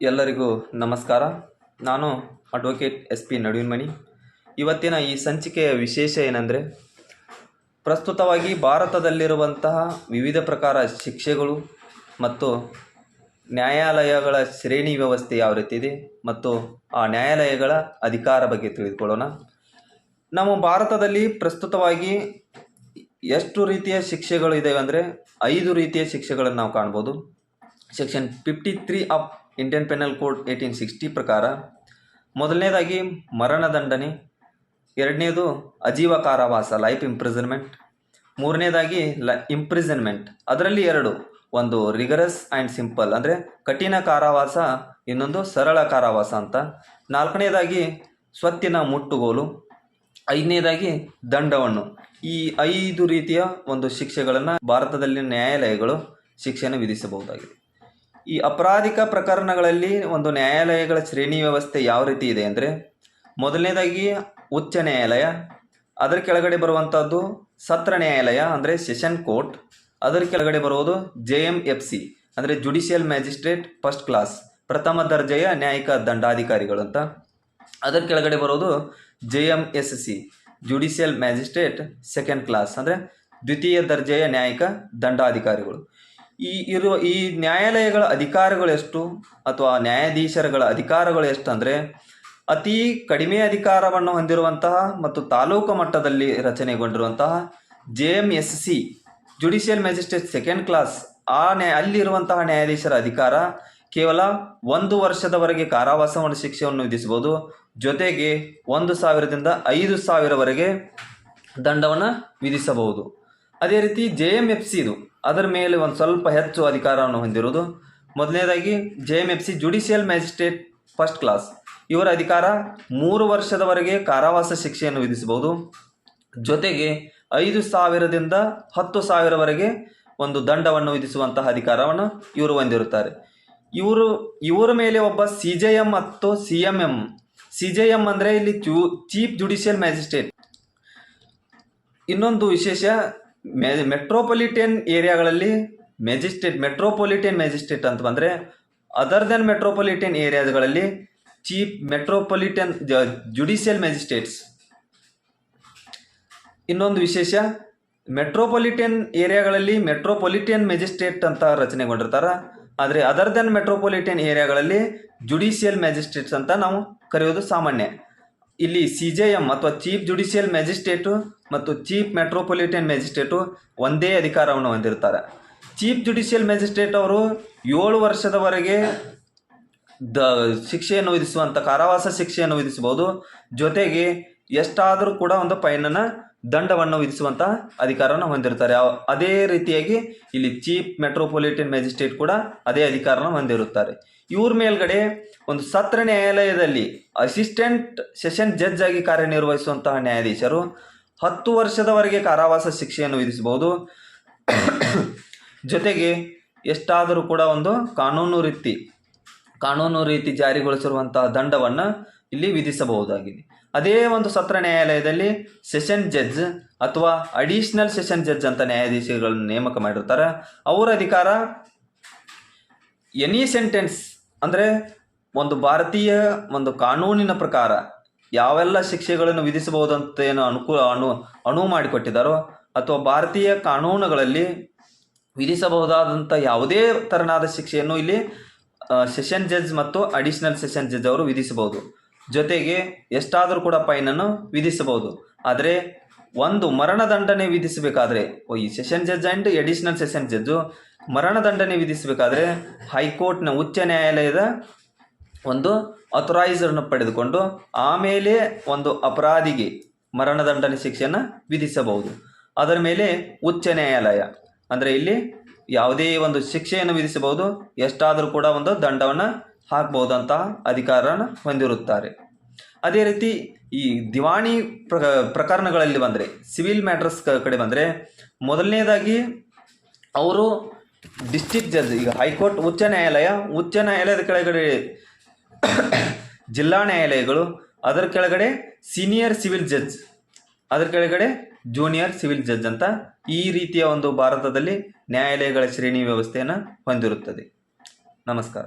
ಎಲ್ಲರಿಗೂ ನಮಸ್ಕಾರ. ನಾನು ಅಡ್ವೊಕೇಟ್ ಎಸ್ ಪಿ ನಡುವಿನ್ಮಣಿ. ಇವತ್ತಿನ ಈ ಸಂಚಿಕೆಯ ವಿಶೇಷ ಏನಂದರೆ, ಪ್ರಸ್ತುತವಾಗಿ ಭಾರತದಲ್ಲಿರುವಂತಹ ವಿವಿಧ ಪ್ರಕಾರ ಶಿಕ್ಷೆಗಳು ಮತ್ತು ನ್ಯಾಯಾಲಯಗಳ ಶ್ರೇಣಿ ವ್ಯವಸ್ಥೆ ಯಾವ ರೀತಿ ಇದೆ ಮತ್ತು ಆ ನ್ಯಾಯಾಲಯಗಳ ಅಧಿಕಾರ ಬಗ್ಗೆ ತಿಳಿದುಕೊಳ್ಳೋಣ. ನಮ್ಮ ಭಾರತದಲ್ಲಿ ಪ್ರಸ್ತುತವಾಗಿ ಎಷ್ಟು ರೀತಿಯ ಶಿಕ್ಷೆಗಳು ಇದ್ದಾವೆ ಅಂದರೆ ಐದು ರೀತಿಯ ಶಿಕ್ಷೆಗಳನ್ನು ನಾವು ಕಾಣ್ಬೋದು. Section fifty three of Indian penal code eighteen sixty ಪ್ರಕಾರ ಮೊದಲನೇದಾಗಿ ಮರಣದಂಡನೆ ಎರಡನೇದು ಅಜೀವ ಕಾರಾವಾಸ ಲೈಫ್ ಇಂಪ್ರಿಸನ್ಮೆಂಟ್ ಮೂರನೇದಾಗಿ ಲ ಇಂಪ್ರಿಸನ್ಮೆಂಟ್ ಅದರಲ್ಲಿ ಎರಡು, ಒಂದು ರಿಗರಸ್ ಆ್ಯಂಡ್ ಸಿಂಪಲ್ ಅಂದರೆ ಕಠಿಣ ಕಾರಾವಾಸ, ಇನ್ನೊಂದು ಸರಳ ಕಾರಾವಾಸ ಅಂತ. ನಾಲ್ಕನೇದಾಗಿ ಸ್ವತ್ತಿನ ಮುಟ್ಟುಗೋಲು, ಐದನೇದಾಗಿ ದಂಡವನ್ನು. ಈ ಐದು ರೀತಿಯ ಒಂದು ಶಿಕ್ಷೆಗಳನ್ನು ಭಾರತದಲ್ಲಿ ನ್ಯಾಯಾಲಯಗಳು ಶಿಕ್ಷೆಯನ್ನು ವಿಧಿಸಬಹುದಾಗಿದೆ. ಈ ಅಪರಾಧಿಕ ಪ್ರಕರಣಗಳಲ್ಲಿ ಒಂದು ನ್ಯಾಯಾಲಯಗಳ ಶ್ರೇಣಿ ವ್ಯವಸ್ಥೆ ಯಾವ ರೀತಿ ಇದೆ ಅಂದರೆ, ಮೊದಲನೇದಾಗಿ ಉಚ್ಚ ನ್ಯಾಯಾಲಯ, ಅದರ ಕೆಳಗಡೆ ಬರುವಂಥದ್ದು ಸತ್ರ ನ್ಯಾಯಾಲಯ ಅಂದರೆ ಸೆಷನ್ ಕೋರ್ಟ್, ಅದರ ಕೆಳಗಡೆ ಬರುವುದು ಜೆ ಎಂ ಎಫ್ ಸಿ ಅಂದರೆ ಜುಡಿಷಿಯಲ್ ಮ್ಯಾಜಿಸ್ಟ್ರೇಟ್ ಫಸ್ಟ್ ಕ್ಲಾಸ್, ಪ್ರಥಮ ದರ್ಜೆಯ ನ್ಯಾಯಿಕ ದಂಡಾಧಿಕಾರಿಗಳು ಅಂತ. ಅದರ ಕೆಳಗಡೆ ಬರೋದು J M S C, judicial magistrate second class ಅಂದರೆ ದ್ವಿತೀಯ ದರ್ಜೆಯ ನ್ಯಾಯಿಕ ದಂಡಾಧಿಕಾರಿಗಳು. ಈ ಇರುವ ಈ ನ್ಯಾಯಾಲಯಗಳ ಅಧಿಕಾರಗಳು ಎಷ್ಟು ಅಥವಾ ನ್ಯಾಯಾಧೀಶರುಗಳ ಅಧಿಕಾರಗಳು ಎಷ್ಟು ಅಂದರೆ ಅತಿ ಕಡಿಮೆ ಅಧಿಕಾರವನ್ನು ಹೊಂದಿರುವಂತಹ ಮತ್ತು ತಾಲೂಕು ಮಟ್ಟದಲ್ಲಿ ರಚನೆಗೊಂಡಿರುವಂತಹ J M S C judicial magistrate second class ಆ ನ್ಯಾಯ ಅಲ್ಲಿರುವಂತಹ ನ್ಯಾಯಾಧೀಶರ ಅಧಿಕಾರ ಕೇವಲ ಒಂದು ವರ್ಷದವರೆಗೆ ಕಾರಾವಾಸವನ್ನು ಶಿಕ್ಷೆಯನ್ನು ವಿಧಿಸಬಹುದು. ಜೊತೆಗೆ ಒಂದು ಸಾವಿರದಿಂದ ಐದು ಸಾವಿರವರೆಗೆ ದಂಡವನ್ನು ವಿಧಿಸಬಹುದು. ಅದೇ ರೀತಿ ಜೆ ಎಂ ಎಫ್ ಸಿದು ಅದರ ಮೇಲೆ ಒಂದು ಸ್ವಲ್ಪ ಹೆಚ್ಚು ಅಧಿಕಾರವನ್ನು ಹೊಂದಿರುವುದು. ಮೊದಲನೇದಾಗಿ J M F C judicial magistrate first class ಇವರ ಅಧಿಕಾರ ಮೂರು ವರ್ಷದವರೆಗೆ ಕಾರಾವಾಸ ಶಿಕ್ಷೆಯನ್ನು ವಿಧಿಸಬಹುದು. ಜೊತೆಗೆ ಐದು ಸಾವಿರದಿಂದ ಹತ್ತು ಸಾವಿರವರೆಗೆ ಒಂದು ದಂಡವನ್ನು ವಿಧಿಸುವಂತಹ ಅಧಿಕಾರವನ್ನು ಇವರು ಹೊಂದಿರುತ್ತಾರೆ. ಇವರು, ಇವರ ಮೇಲೆ ಒಬ್ಬ ಸಿ ಜೆ ಎಂ ಮತ್ತು C M M C J M ಅಂದರೆ ಇಲ್ಲಿ ಚೂ ಚೀಫ್ ಜುಡಿಷಿಯಲ್ ಮ್ಯಾಜಿಸ್ಟ್ರೇಟ್ ಇನ್ನೊಂದು ವಿಶೇಷ ಮೆ ಮೆಟ್ರೋಪಾಲಿಟನ್ ಏರಿಯಾಗಳಲ್ಲಿ ಮ್ಯಾಜಿಸ್ಟ್ರೇಟ್ ಮೆಟ್ರೋಪಾಲಿಟನ್ ಮ್ಯಾಜಿಸ್ಟ್ರೇಟ್ ಅಂತ ಬಂದರೆ ಅದರ್ ದೆನ್ ಮೆಟ್ರೋಪಾಲಿಟನ್ ಏರಿಯಾಗಳಲ್ಲಿ ಚೀಫ್ ಮೆಟ್ರೋಪಾಲಿಟನ್ ಜುಡಿಷಿಯಲ್ ಮ್ಯಾಜಿಸ್ಟ್ರೇಟ್ಸ್ ಇನ್ನೊಂದು ವಿಶೇಷ ಮೆಟ್ರೋಪಾಲಿಟನ್ ಏರಿಯಾಗಳಲ್ಲಿ ಮೆಟ್ರೋಪಾಲಿಟನ್ ಮ್ಯಾಜಿಸ್ಟ್ರೇಟ್ ಅಂತ ರಚನೆಗೊಂಡಿರ್ತಾರೆ. ಆದರೆ ಅದರ್ ದೆನ್ ಮೆಟ್ರೋಪಾಲಿಟನ್ ಏರಿಯಾಗಳಲ್ಲಿ ಜುಡಿಷಿಯಲ್ ಮ್ಯಾಜಿಸ್ಟ್ರೇಟ್ಸ್ ಅಂತ ನಾವು ಕರೆಯೋದು ಸಾಮಾನ್ಯ. ಇಲ್ಲಿ ಸಿ ಜೆ ಎಂ ಅಥವಾ ಚೀಫ್ ಜುಡಿಷಿಯಲ್ ಮ್ಯಾಜಿಸ್ಟ್ರೇಟು ಮತ್ತು ಚೀಫ್ ಮೆಟ್ರೋಪಾಲಿಟನ್ ಮ್ಯಾಜಿಸ್ಟ್ರೇಟು ಒಂದೇ ಅಧಿಕಾರವನ್ನು ಹೊಂದಿರ್ತಾರೆ ಚೀಫ್ ಜುಡಿಷಿಯಲ್ ಮ್ಯಾಜಿಸ್ಟ್ರೇಟ್ ಅವರು ಏಳು ವರ್ಷದವರೆಗೆ ದ ಶಿಕ್ಷೆಯನ್ನು ವಿಧಿಸುವಂಥ, ಕಾರಾವಾಸ ಶಿಕ್ಷೆಯನ್ನು ವಿಧಿಸಬಹುದು. ಜೊತೆಗೆ ಎಷ್ಟಾದರೂ ಕೂಡ ಒಂದು ಫೈನನ್ನು ದಂಡವನ್ನು ವಿಧಿಸುವಂತಹ ಅಧಿಕಾರವನ್ನು ಹೊಂದಿರುತ್ತಾರೆ. ಅದೇ ರೀತಿಯಾಗಿ ಇಲ್ಲಿ ಚೀಫ್ ಮೆಟ್ರೋಪಾಲಿಟನ್ ಮ್ಯಾಜಿಸ್ಟ್ರೇಟ್ ಕೂಡ ಅದೇ ಅಧಿಕಾರವನ್ನು ಹೊಂದಿರುತ್ತಾರೆ. ಇವ್ರ ಮೇಲ್ಗಡೆ ಒಂದು ಸತ್ರ ನ್ಯಾಯಾಲಯದಲ್ಲಿ ಅಸಿಸ್ಟೆಂಟ್ ಸೆಷನ್ ಜಡ್ಜ್ ಆಗಿ ಕಾರ್ಯನಿರ್ವಹಿಸುವಂತಹ ನ್ಯಾಯಾಧೀಶರು ಹತ್ತು ವರ್ಷದವರೆಗೆ ಕಾರಾವಾಸ ಶಿಕ್ಷೆಯನ್ನು ವಿಧಿಸಬಹುದು. ಜೊತೆಗೆ ಎಷ್ಟಾದರೂ ಕೂಡ ಒಂದು ಕಾನೂನು ರೀತಿ ಕಾನೂನು ರೀತಿ ಜಾರಿಗೊಳಿಸಿರುವಂತಹ ದಂಡವನ್ನು ಇಲ್ಲಿ ವಿಧಿಸಬಹುದಾಗಿದೆ. ಅದೇ ಒಂದು ಸತ್ರ ನ್ಯಾಯಾಲಯದಲ್ಲಿ ಸೆಷನ್ ಜಡ್ಜ್ ಅಥವಾ ಅಡಿಷನಲ್ ಸೆಷನ್ ಜಡ್ಜ್ ಅಂತ ನ್ಯಾಯಾಧೀಶಗಳನ್ನು ನೇಮಕ ಮಾಡಿರ್ತಾರೆ. ಅವರ ಅಧಿಕಾರ ಎನಿ ಸೆಂಟೆನ್ಸ್ ಅಂದರೆ ಒಂದು ಭಾರತೀಯ ಒಂದು ಕಾನೂನಿನ ಪ್ರಕಾರ ಯಾವೆಲ್ಲ ಶಿಕ್ಷೆಗಳನ್ನು ವಿಧಿಸಬಹುದಂತ ಏನು ಅನುಕೂಲ ಅನು, ಅನುವು ಮಾಡಿಕೊಟ್ಟಿದ್ದಾರೋ ಅಥವಾ ಭಾರತೀಯ ಕಾನೂನುಗಳಲ್ಲಿ ವಿಧಿಸಬಹುದಾದಂಥ ಯಾವುದೇ ತೆರನಾದ ಶಿಕ್ಷೆಯನ್ನು ಇಲ್ಲಿ ಸೆಷನ್ ಜಡ್ಜ್ ಮತ್ತು ಅಡಿಷನಲ್ ಸೆಷನ್ ಜಡ್ಜ್ ಅವರು ವಿಧಿಸಬಹುದು. ಜೊತೆಗೆ ಎಷ್ಟಾದರೂ ಕೂಡ ಫೈನನ್ನು ವಿಧಿಸಬಹುದು. ಆದರೆ ಒಂದು ಮರಣದಂಡನೆ ವಿಧಿಸಬೇಕಾದ್ರೆ ಈ session judge and additional session judge ಮರಣದಂಡನೆ ವಿಧಿಸಬೇಕಾದ್ರೆ ಹೈಕೋರ್ಟ್ನ ಉಚ್ಚ ನ್ಯಾಯಾಲಯದ ಒಂದು ಅಥರೈಸರ್ನ ಪಡೆದುಕೊಂಡು ಆಮೇಲೆ ಒಂದು ಅಪರಾಧಿಗೆ ಮರಣದಂಡನೆ ಶಿಕ್ಷೆಯನ್ನು ವಿಧಿಸಬಹುದು. ಅದರ ಮೇಲೆ ಉಚ್ಚ ನ್ಯಾಯಾಲಯ. ಅಂದರೆ ಇಲ್ಲಿ ಯಾವುದೇ ಒಂದು ಶಿಕ್ಷೆಯನ್ನು ವಿಧಿಸಬಹುದು, ಎಷ್ಟಾದರೂ ಕೂಡ ಒಂದು ದಂಡವನ್ನು ಹಾಕ್ಬಹುದಂತಹ ಅಧಿಕಾರನ ಹೊಂದಿರುತ್ತಾರೆ. ಅದೇ ರೀತಿ ಈ ದಿವಾಣಿ ಪ್ರ ಪ್ರಕರಣಗಳಲ್ಲಿ ಬಂದರೆ, ಸಿವಿಲ್ ಮ್ಯಾಟ್ರಸ್ ಕಡೆ ಬಂದರೆ, ಮೊದಲನೇದಾಗಿ ಅವರು ಡಿಸ್ಟಿಕ್ ಜಡ್ಜ್, ಈಗ ಹೈಕೋರ್ಟ್, ಉಚ್ಚ ನ್ಯಾಯಾಲಯ, ಉಚ್ಚ ನ್ಯಾಯಾಲಯದ ಕೆಳಗಡೆ ಜಿಲ್ಲಾ ನ್ಯಾಯಾಲಯಗಳು, ಅದರ ಕೆಳಗಡೆ ಸೀನಿಯರ್ ಸಿವಿಲ್ ಜಡ್ಜ್, ಅದರ ಕೆಳಗಡೆ ಜೂನಿಯರ್ ಸಿವಿಲ್ ಜಡ್ಜ್ ಅಂತ ಈ ರೀತಿಯ ಒಂದು ಭಾರತದಲ್ಲಿ ನ್ಯಾಯಾಲಯಗಳ ಶ್ರೇಣಿ ವ್ಯವಸ್ಥೆಯನ್ನು ಹೊಂದಿರುತ್ತದೆ. ನಮಸ್ಕಾರ.